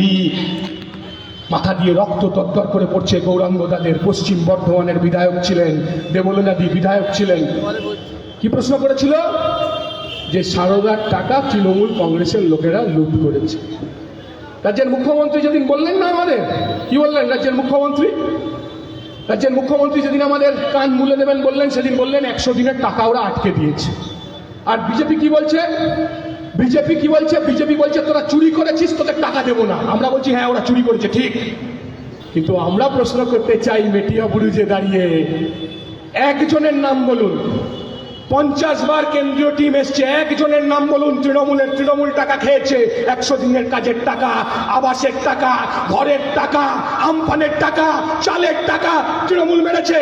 হয়নি মাথা দিয়ে রক্ত তত্তর করে পড়ছে গৌরাঙ্গ দাদের পশ্চিম বর্ধমানের বিধায়ক ছিলেন দেবলীনাদি বিধায়ক ছিলেন। কি প্রশ্ন করেছিল? যে সারদার টাকা তৃণমূল কংগ্রেসের লোকেরা লুট করেছে। রাজ্যের মুখ্যমন্ত্রী যেদিন বললেন না আমাদের, কি বললেন রাজ্যের মুখ্যমন্ত্রী? রাজ্যের মুখ্যমন্ত্রী যেদিন আমাদের কান মুলে দেবেন বললেন, সেদিন বললেন একশো দিনের টাকা ওরা আটকে দিয়েছে। আর বিজেপি কি বলছে? বিজেপি কি বলছে? বিজেপি বলছে, তোরা চুরি করেছিস তোদের টাকা দেবো না। আমরা বলছি হ্যাঁ ওরা চুরি করেছে, ঠিক। কিন্তু আমরা প্রশ্ন করতে চাই, মেটিয়া বুরুজে দাঁড়িয়ে। একজনের নাম বলুন। পঞ্চাশ বার কেন্দ্রীয় টিম এসছে, একজনের নাম বলুন। তৃণমূলের তৃণমূল টাকা খেয়েছে, একশো দিনের কাজের টাকা, আবাসের টাকা, ঘরের টাকা, আমফানের টাকা, চালের টাকা তৃণমূল মেরেছে।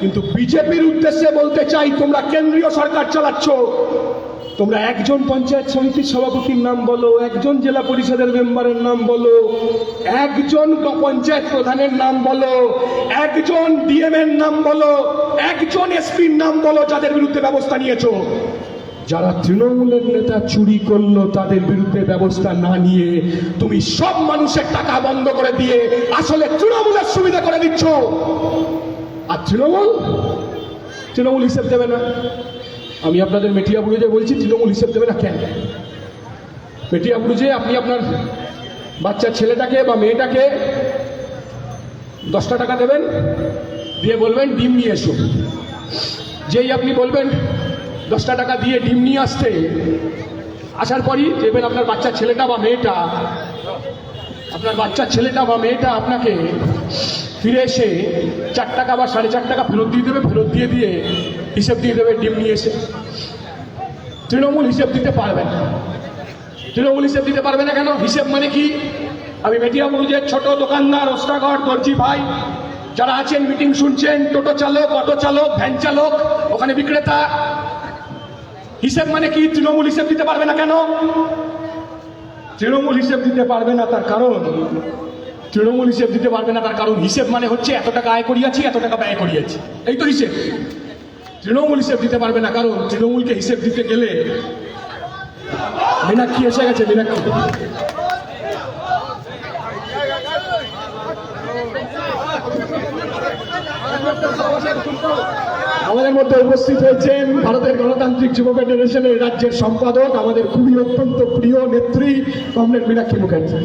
কিন্তু বিজেপির উদ্দেশ্যে বলতে চাই, তোমরা কেন্দ্রীয় সরকার চালাচ্ছ। তোমরা একজন পঞ্চায়েত সমিতির সভাপতির নাম বলো, একজন জেলা পরিষদের মেম্বারের নাম বলো, একজন পঞ্চায়েত প্রধানের নাম বলো, একজন ডিএম এর নাম বলো, একজন এসপির নাম বলো যাদের বিরুদ্ধে ব্যবস্থা নিয়েছো। যারা তৃণমূলের নেতা চুরি করল তাদের বিরুদ্ধে ব্যবস্থা না নিয়ে তুমি সব মানুষের টাকা বন্ধ করে দিয়ে আসলে তৃণমূলের সুবিধা করে দিচ্ছ। আর তৃণমূল? তৃণমূল হিসেব দেবে না। আমি আপনাদের মেটিয়া বুড়ুজে বলছি, তৃণমূল হিসেব দেবে না কেন? মেটিয়া বুড়ুজে আপনি আপনার বাচ্চা ছেলেটাকে বা মেয়েটাকে দশটা টাকা দেবেন, দিয়ে বলবেন, ডিম নিয়ে এসো। যেই আপনি বলবেন, দশটা টাকা দিয়ে ডিম নিয়ে আসতে, আসার পরই দেবেন আপনার বাচ্চা ছেলেটা বা মেয়েটা, আপনার বাচ্চা ছেলেটা বা মেয়েটা আপনাকে ফিরে এসে চার টাকা বা সাড়ে চার টাকা ফেরত দিয়ে দেবে, ফেরত দিয়ে দিয়ে হিসেব দিয়ে দেবে, ডিম নিয়ে এসে। তৃণমূল হিসেব দিতে পারবে না। তৃণমূল হিসেব দিতে পারবে না কেন? হিসেব মানে কি? আমি মেটিয়া মুরুজের ছোট দোকানদার ওস্তাঘর দর্জি ভাই, যারা আছেন, মিটিং শুনছেন, টোটো চালক, অটো চালক, ভ্যান চালক, ওখানে বিক্রেতা। হিসেব মানে কি? তৃণমূল হিসেব দিতে পারবে না কেন? তৃণমূল হিসেব দিতে পারবে না তার কারণ তৃণমূল হিসেব দিতে পারবে না তার কারণ হিসেব মানে হচ্ছে এত টাকা আয় করিয়াছি, এত টাকা ব্যয় করিয়াছি। এই তো হিসেব। তৃণমূল হিসেব দিতে পারবে না কারণ তৃণমূলকে হিসেব দিতে গেলে মীনাক্ষী এসে গেছে, মীনাক্ষী। আমাদের মধ্যে উপস্থিত হয়েছেন ভারতের গণতান্ত্রিক যুব ফেডারেশনের রাজ্যের সম্পাদক, আমাদের খুবই অত্যন্ত প্রিয় নেত্রী কমরেড মীনাক্ষী মুখার্জি।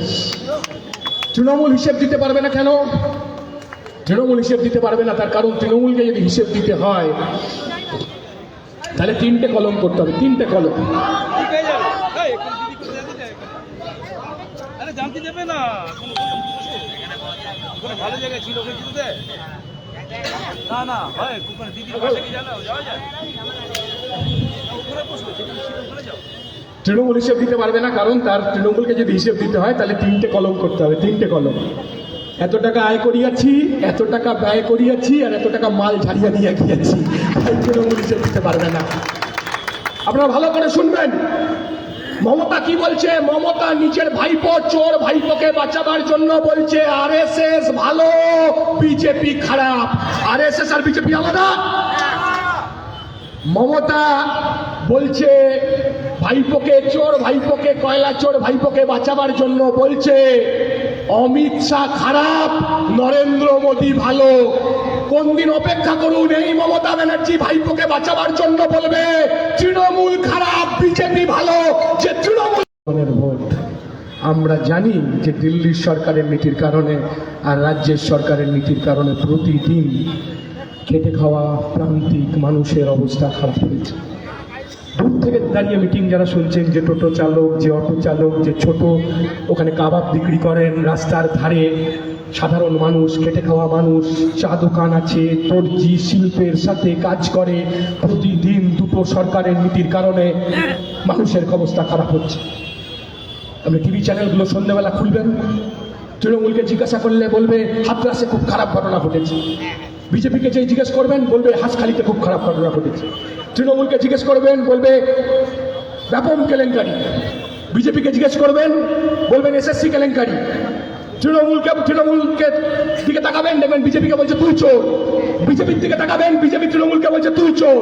তৃণমূল হিসেব দিতে পারবে না কেন? তৃণমূল হিসেব দিতে পারবে না, তার কারণ তৃণমূলকে যদি হিসেব দিতে হয়, তাহলে তিনটে কলম করতে হবে, তিনটে কলম। না। না হয় পাশে ওখানে বসবো ওখানে যাও। তৃণমূল হিসেব দিতে পারবে না, কারণ তার তৃণমূলকে যদি হিসেব দিতে হয়, তাহলে তিনটে কলম করতে হবে, তিনটে কলম। এত টাকা আয় করিয়াছি, এত টাকা ব্যয় করিয়াছি, আর এত টাকা মাল ঝাড়িয়া দিয়ে গিয়েছি তৃণমূল হিসেব দিতে পারবে না। আপনারা ভালো করে শুনবেন। মমতা কি বলছে? মমতা নিজের ভাইপো, চোর ভাইপোকে বাঁচাবার জন্য বলছে, আরএসএস ভালো, বিজেপি খারাপ। আরএসএস আর বিজেপি আলাদা? মমতা বলছে ভাইপোকে চোর, ভাইপোকে কয়লা চোর, ভাইপোকে বাঁচাবার জন্য বলছে, অমিত শাহ খারাপ, নরেন্দ্র মোদী ভালো। কোন দিন অপেক্ষা করুন, এই মমতা ব্যানার্জি ভাইপোকে বাঁচাবার জন্য বলবে, তৃণমূল খারাপ, বিজেপি ভালো, যে তৃণমূল ভোট। আমরা জানি যে দিল্লির সরকারের নীতির কারণে আর রাজ্যের সরকারের নীতির কারণে প্রতিদিন খেটে খাওয়া প্রান্তিক মানুষের অবস্থা খারাপ হয়েছে। দূর থেকে দাঁড়িয়ে মিটিং যারা শুনছেন, যে টোটো চালক, যে অটো চালক, যে ছোট, ওখানে কাবাব বিক্রি করেন রাস্তার ধারে, সাধারণ মানুষ, খেটে খাওয়া মানুষ, চা দোকান আছে, দর্জি শিল্পের সাথে কাজ করে, প্রতিদিন দুটো সরকারের নীতির কারণে মানুষের অবস্থা খারাপ হচ্ছে। আপনি টিভি চ্যানেলগুলো সন্ধ্যেবেলা খুলবেন, তৃণমূলকে জিজ্ঞাসা করলে বলবে, হাতরাসে খুব খারাপ ঘটনা ঘটেছে। বিজেপিকে যে জিজ্ঞেস করবেন, বলবে, হাঁসখালিতে খুব খারাপ ঘটনা ঘটেছে। তৃণমূলকে জিজ্ঞেস করবেন, বলবে ব্যাপক কেলেঙ্কারি। বিজেপিকে জিজ্ঞেস করবেন, বলবেন এসএসসি কেলেঙ্কারি। তৃণমূলকে তৃণমূলকে দিকে তাকাবেন, দেখবেন বিজেপিকে বলছে, তুই চোর। বিজেপির দিকে তাকাবেন, বিজেপি তৃণমূলকে বলছে, তুই চোর।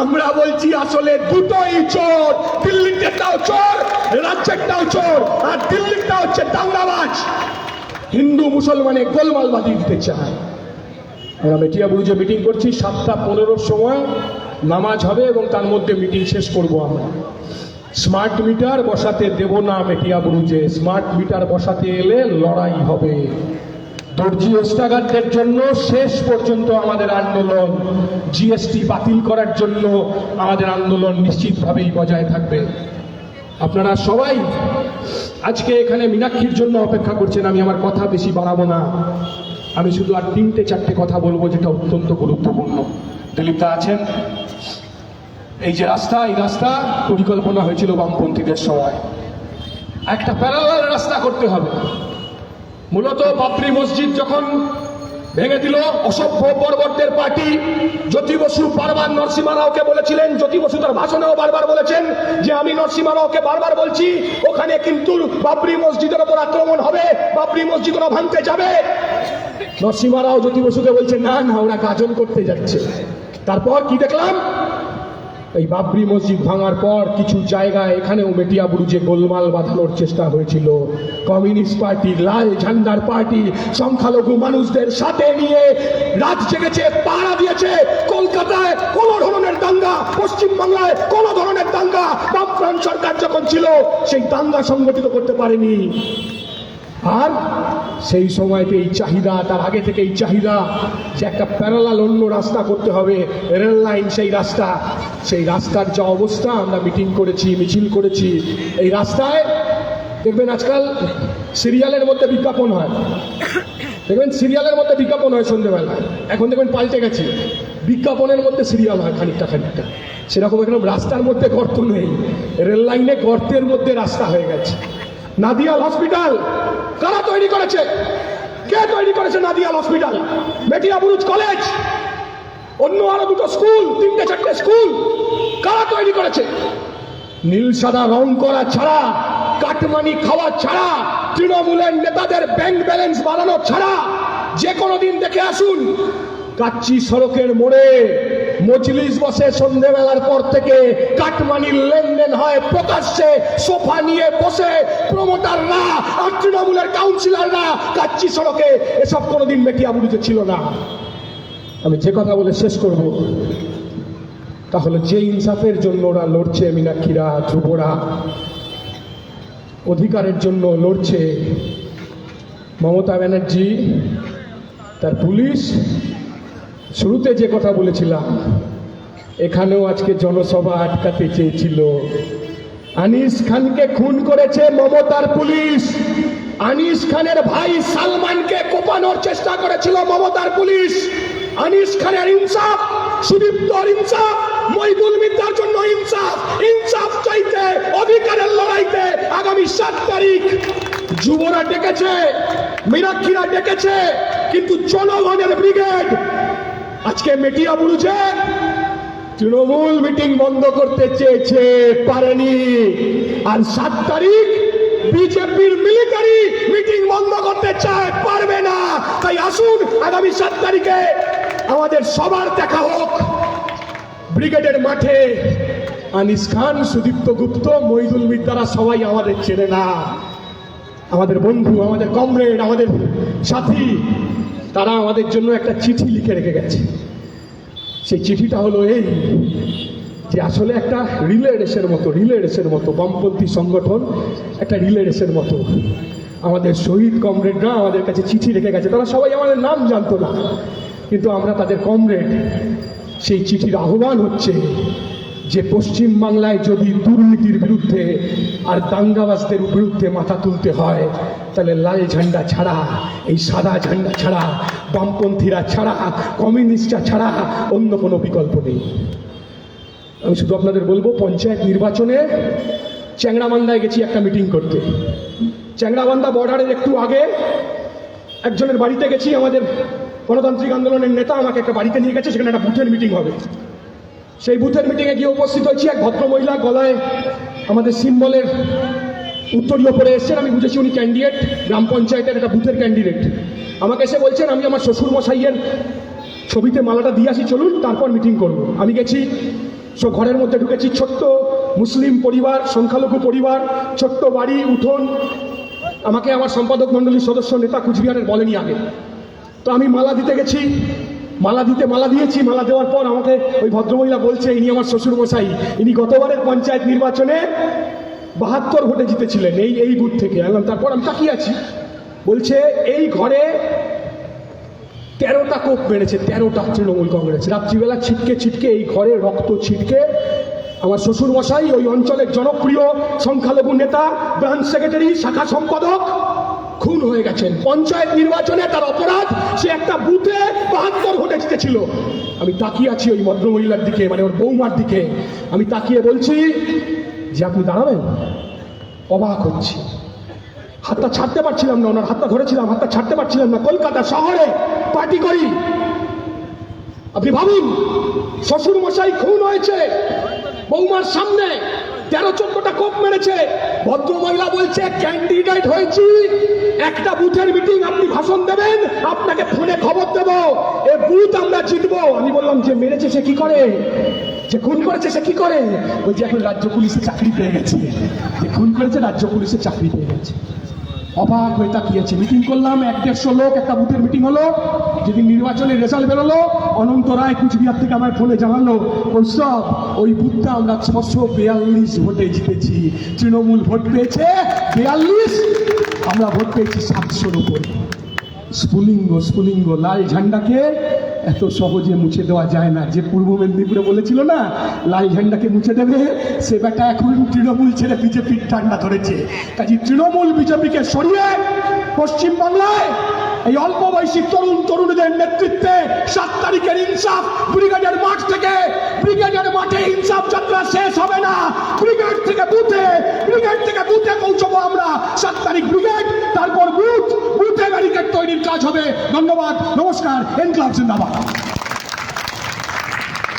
আমরা বলছি, আসলে দুটোই চোর। দিল্লিরটাও চোর রাজ্যেরটাও চোর, আর দিল্লিরটা হচ্ছে দাঙ্গাবাজ। হিন্দু, মুসলমানে গোলমাল বাঁধিয়ে দিতে চায়। আমরা মেটিয়া বুরুজে মিটিং করছি সাতটা পনেরোর সময়। নামাজ হবে এবং তার মধ্যে মিটিং শেষ করব আমরা। স্মার্ট মিটার বসাতে দেব না মেটিয়া বুরুজে। স্মার্ট মিটার বসাতে এলে লড়াই হবে। দর্জি ওস্তাগারদের জন্য শেষ পর্যন্ত আমাদের আন্দোলন। জিএসটি বাতিল করার জন্য আমাদের আন্দোলন নিশ্চিতভাবেই বজায় থাকবে। আপনারা সবাই আজকে এখানে মীনাক্ষীর জন্য অপেক্ষা করছেন, আমি আমার কথা বেশি বাড়াবো না। আমি শুধু আর তিনটে চারটে কথা বলব, যেটা অত্যন্ত গুরুত্বপূর্ণ। দিলীপদা আছেন? এই যে রাস্তা, এই রাস্তা পরিকল্পনা হয়েছিল বামপন্থীদের সময় একটা প্যারালাল রাস্তা করতে হবে। মূলত বাবরি মসজিদ যখন ভেঙে দিল, অসভ্য পরবর্তের পার্টি জ্যোতি বসু বারবার নরসিমা রাওকে বলেছিলেন, জ্যোতি বসু তার ভাষণেও বারবার বলেছেন যে আমি নরসিমা রাওকে বারবার বলছি, ওখানে কিন্তু বাবরি মসজিদের ওপর আক্রমণ হবে, বাবরি মসজিদ ওরা ভাঙতে যাবে। নরসিমা রাও জ্যোতি বসুকে বলছে, না না, ওরা গাজন করতে যাচ্ছে। তারপর কি দেখলাম? এই বাবরি মসজিদ ভাঙার পর কিছু জায়গায় এখানেও মেটিয়া বুরুজে গোলমাল বাঁধানোর চেষ্টা হয়েছিল। কমিউনিস্ট পার্টি লাল ঝান্ডার পার্টি সংখ্যালঘু মানুষদের সাথে নিয়ে রাত জেগেছে পাড়া দিয়েছে। কলকাতায় কোন ধরনের দাঙ্গা পশ্চিম বাংলায় কোন ধরনের দাঙ্গা। সরকার যখন ছিল, সেই দাঙ্গা সংগঠিত করতে পারেনি। আর সেই সময়তে এই চাহিদা, তার আগে থেকে এই চাহিদা যে একটা প্যারালাল অন্য রাস্তা করতে হবে রেল লাইন সেই রাস্তা। সেই রাস্তার যা অবস্থা, আমরা মিটিং করেছি, মিছিল করেছি। এই রাস্তায়, দেখবেন আজকাল সিরিয়ালের মধ্যে বিজ্ঞাপন হয়। দেখবেন সিরিয়ালের মধ্যে বিজ্ঞাপন হয় সন্ধ্যেবেলায় এখন দেখবেন পাল্টে গেছে। বিজ্ঞাপনের মধ্যে সিরিয়াল হয় খানিকটা খানিকটা। সেরকম এখন রাস্তার মধ্যে গর্ত নেই। রেল লাইনে গর্তের মধ্যে রাস্তা হয়ে গেছে। নাদিয়াল হসপিটাল। কারা তৈরি করেছে? কে তৈরি করেছে Nadial hospital? Metiabruz college. অন্য আরও দুটো স্কুল, তিনটে, চারটে স্কুল। কারা তৈরি করেছে? নীল, সাদা, রং করা ছাড়া, কাটমানি খাওয়া ছাড়া, তৃণমূলের নেতাদের ব্যাংক ব্যালেন্স বাড়ানো ছাড়া, যে কোনো দিন দেখে আসুন, কাচ্চি সড়কের মোড়ে মজলিস বসে সন্ধেবেলার পর থেকে কাটমানির লেনদেন হয় প্রকাশ্যে, সোফা নিয়ে বসে, প্রমোটাররা, আর তৃণমূলের কাউন্সিলররা, কাচ্চি সড়কে, এসব কোনোদিন মেটিয়া বুড়িতে ছিল না। আমি যে কথা বলে শেষ করব, তাহলে যে ইনসাফের জন্য ওরা লড়ছে মিনাক্ষীরা, ধ্রুবরা, অধিকারের জন্য লড়ছে মমতা ব্যানার্জি, তার পুলিশ শুরুতে যে কথা বলেছিলাম, এখানেও আজকে জনসভা আটকাতে চেয়েছিল। আনিস খানকে খুন করেছে মমতার পুলিশ। আনিস খানের ভাই সালমানকে কোপানোর চেষ্টা করেছিল মমতার পুলিশ। আনিস খানের ইনসাফ সুদীপ্তর ইনসাফ, মইদুল মিদ্যার জন্য ইনসাফ ইনসাফ চাইতে, অধিকারের লড়াইতে আগামী সাত তারিখ। যুবরা ডেকেছে, মীনাক্ষীরা ডেকেছে, কিন্তু জনগণের ব্রিগেড আজকে মেটিয়া বুঝে তৃণমূল মিটিং বন্ধ করতে চেয়েছে, পারেনি। আর সাত তারিখ বিজেপির মিলিটারি মিটিং বন্ধ করতে চায়, পারবে না। তাই আসুন, আগামী সাত তারিখে আমাদের সবার দেখা হোক। ব্রিগেডের মাঠে আনিস খান, সুদীপ্ত গুপ্ত মহিদুল মিদ্দারা সবাই আমাদের চেনে না। আমাদের বন্ধু, আমাদের কমরেড, আমাদের সাথী তারা আমাদের জন্য একটা চিঠি লিখে রেখে গেছে। সেই চিঠিটা হলো এই যে আসলে একটা রিলে রেসের মতো রিলে রেসের মতো, বামপন্থী সংগঠন একটা রিলে রেসের মতো। আমাদের শহীদ কমরেডরা আমাদের কাছে চিঠি রেখে গেছে। তারা সবাই আমাদের নাম জানতো না, কিন্তু আমরা তাদের কমরেড। সেই চিঠির আহ্বান হচ্ছে যে পশ্চিম বাংলায় যদি দুর্নীতির বিরুদ্ধে আর দাঙ্গাবাজদের বিরুদ্ধে মাথা তুলতে হয়। তাহলে লাল ঝান্ডা ছাড়া, এই সাদা ঝান্ডা ছাড়া, বামপন্থীরা ছাড়া, কমিউনিস্টরা ছাড়া অন্য কোনো বিকল্প নেই। আমি শুধু আপনাদের বলব, পঞ্চায়েত নির্বাচনে চ্যাংড়ামান্দায় গেছি একটা মিটিং করতে। চ্যাংড়াবান্ধা বর্ডারের একটু আগে একজনের বাড়িতে গেছি, আমাদের গণতান্ত্রিক আন্দোলনের নেতা আমাকে একটা বাড়িতে নিয়ে গেছে, সেখানে একটা বুথের মিটিং হবে। সেই বুথের মিটিংয়ে গিয়ে উপস্থিত হয়েছি, এক ভদ্রমহিলা গলায় আমাদের সিম্বলের উত্তরীয় পরে এসছেন, আমি বুঝেছি উনি ক্যান্ডিডেট গ্রাম পঞ্চায়েতের একটা বুথের ক্যান্ডিডেট আমাকে এসে বলছেন, আমি আমার শ্বশুর মশাইয়ের ছবিতে মালাটা দিয়ে আসি, চলুন তারপর মিটিং করব। আমি গেছি, সব ঘরের মধ্যে ঢুকেছি, ছোট্ট মুসলিম পরিবার, সংখ্যালঘু পরিবার, ছোট্ট বাড়ি, উঠোন। আমাকে আমার সম্পাদক মণ্ডলীর সদস্য নেতা কুচবিহারের বলেনি আগে। তো আমি মালা দিতে গেছি মালা দিতে মালা দিয়েছি, মালা দেওয়ার পর আমাকে ওই ভদ্রমহিলা বলছে, ইনি আমার শ্বশুর মশাই ইনি গতবারের পঞ্চায়েত নির্বাচনে বাহাত্তর ভোটে জিতেছিলেন, এই এই বুথ থেকে। আমি তারপর আমি তাকিয়ে আছি। বলছে, এই ঘরে তেরোটা কোপ মেরেছে তেরোটা তৃণমূল কংগ্রেস। রাত্রিবেলা ছিটকে ছিটকে এই ঘরে রক্ত ছিটকে আমার শ্বশুর মশাই ওই অঞ্চলের জনপ্রিয় সংখ্যালঘু নেতা, ব্রাঞ্চ সেক্রেটারি, শাখা সম্পাদক খুন হয়ে গেছেন। পঞ্চায়েত নির্বাচনে তার অপরাধ, সে একটা বুথে বাহাত্তর ভোটে জিতেছিল। আমি তাকিয়ে আছি ওই ভদ্রমহিলার দিকে মানে ওর বৌমার দিকে। আমি তাকিয়ে বলছি যে আপনি দাঁড়াবেন? অবাক হচ্ছি। হাতটা ছাড়তে পারছিলাম না, ওনার হাতটা ধরেছিলাম, হাতটা ছাড়তে পারছিলাম না। কলকাতা শহরে পার্টি করি। আপনি ভাবুন শ্বশুর মশাই খুন হয়েছে, বৌমার সামনে তেরো চোদ্দটা কোপ মেরেছে। ভদ্র মহিলা বলছে ক্যান্ডিডেট হয়েছি একটা বুথের মিটিং আপনি ভাষণ দেবেন, আপনাকে ফোনে খবর দেব। এ বুথ আমরা জিতবো। আমি বললাম, যে মেরেছে সে কি করে? যে খুন করেছে সে কি করে? ওই যে এখন রাজ্য পুলিশে চাকরি পেয়ে গেছে। যে খুন করেছে, রাজ্য পুলিশে চাকরি পেয়ে গেছে। অবাক হয়ে তাকিয়েছে। মিটিং করলাম, এক দেড়শো লোক একটা বুথের মিটিং হলো। যেদিন নির্বাচনের রেজাল্ট বেরোলো, অনন্ত রায় কুচবিহার থেকে আমার ফোনে জানালো সব ওই বুথটা আমরা ছশো বিয়াল্লিশ ভোটে জিতেছি। তৃণমূল ভোট পেয়েছে বিয়াল্লিশ, আমরা ভোট পেয়েছি সাতশোর উপরে। স্ফুলিঙ্গ স্ফুলিঙ্গ, লাল ঝান্ডাকে এত সহজে মুছে দেওয়া যায় না। যে পূর্ব মেদিনীপুরে বলেছিল না, লাল ঝান্ডাকে মুছে দেবে, সে ব্যাটা এখন তৃণমূল ছেড়ে বিজেপির ঠান্ডা ধরেছে। কাজে তৃণমূল বিজেপিকে সরিয়ে পশ্চিমবাংলায় এই অল্প বয়সী তরুণ তরুণীদের নেতৃত্বে সাত তারিখের ইনসাফ ব্রিগেডের মাঠ থেকে, ব্রিগেডের মাঠে ইনসাফ যাত্রা শেষ হবে না। ব্রিগেড থেকে বুথে, ব্রিগেড থেকে বুথে পৌঁছবো আমরা। সাত তারিখ ব্রিগেড, তারপর বুথ, বুথে ব্যারিকেড তৈরির কাজ হবে। ধন্যবাদ, নমস্কার, এনক্লাব জিন্দাবাদ।